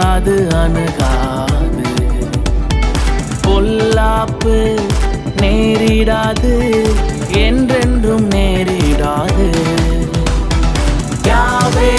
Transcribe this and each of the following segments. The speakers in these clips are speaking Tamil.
அது அணுகாது. பொல்லாப்பு நேரிடாது என்றென்றும் நேரிடாது. யாவே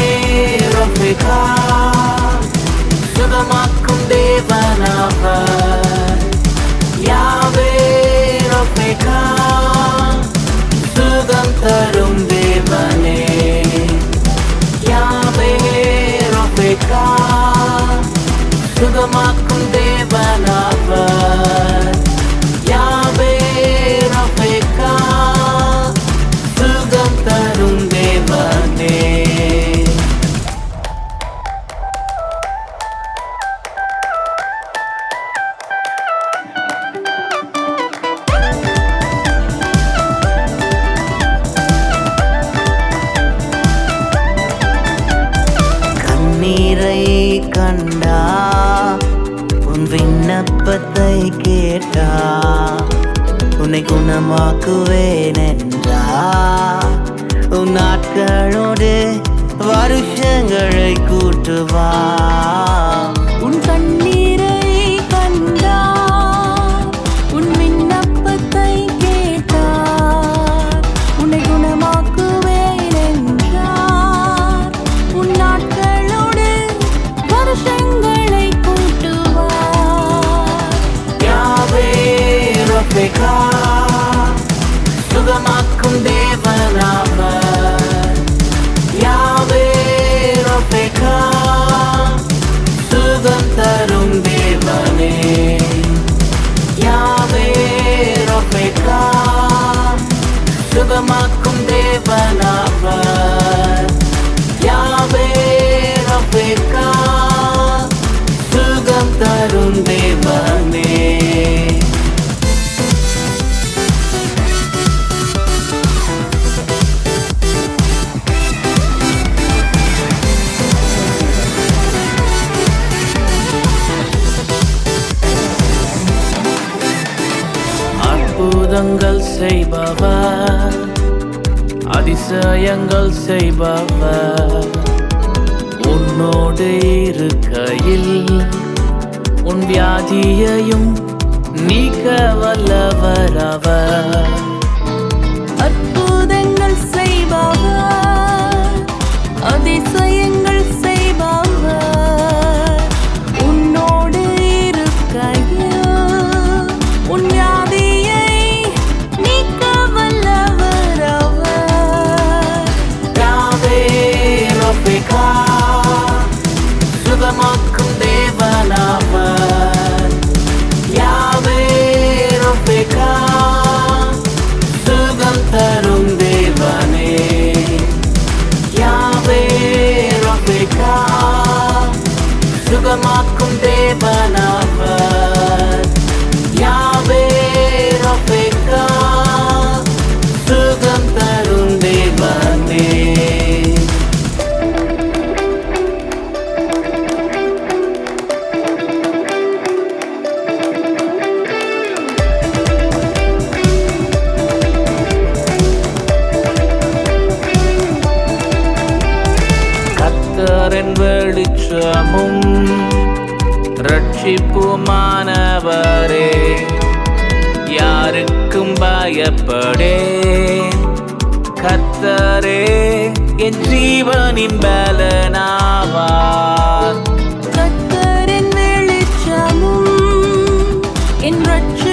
உன்னை குணமாக்குவேன் என்றா உன் நாட்களோடு வருஷங்களை கூட்டுவா உன் கண்ணீரை கண்டார் உன் விண்ணப்பத்தை கேட்டார் உன்னை குணமாக்குவேன் என்றார் உன் நாட்களோடு வருஷங்களை கூட்டுவார். யாவே ரஃபிகா சுகமாக்கும் அற்புதங்கள் செய்பவர் அதிசயங்கள் செய்பவர். உன்னோடு இருக்கையில் உன் வியாதியையும் நீக்க வல்லவர் அவர். gương mắt không thể và nào வெளிச்சமும் ரட்சிப்புமானவரே யாருக்கும் பயப்படே கத்தரே என் ஜீவனின் பலனாவார் கத்தரின் வெளிச்சமும் என் ரட்சி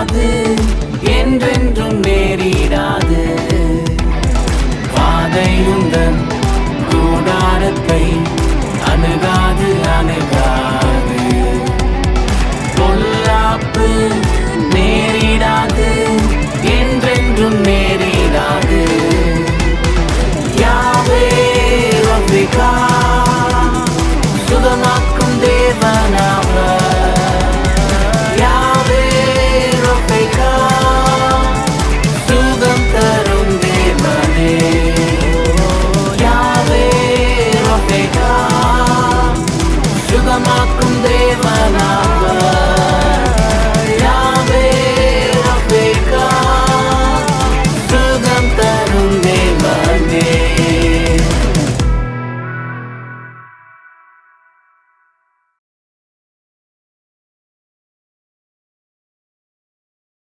மாறாது என்றென்றும் நேரிடாது. பாதையுந்தன் கூடாரத்தை அணுகாது அணுகாது. பொல்லாப்பு நேரிடாது என்றென்றும் நேரிடாது. யாவே ரபிகா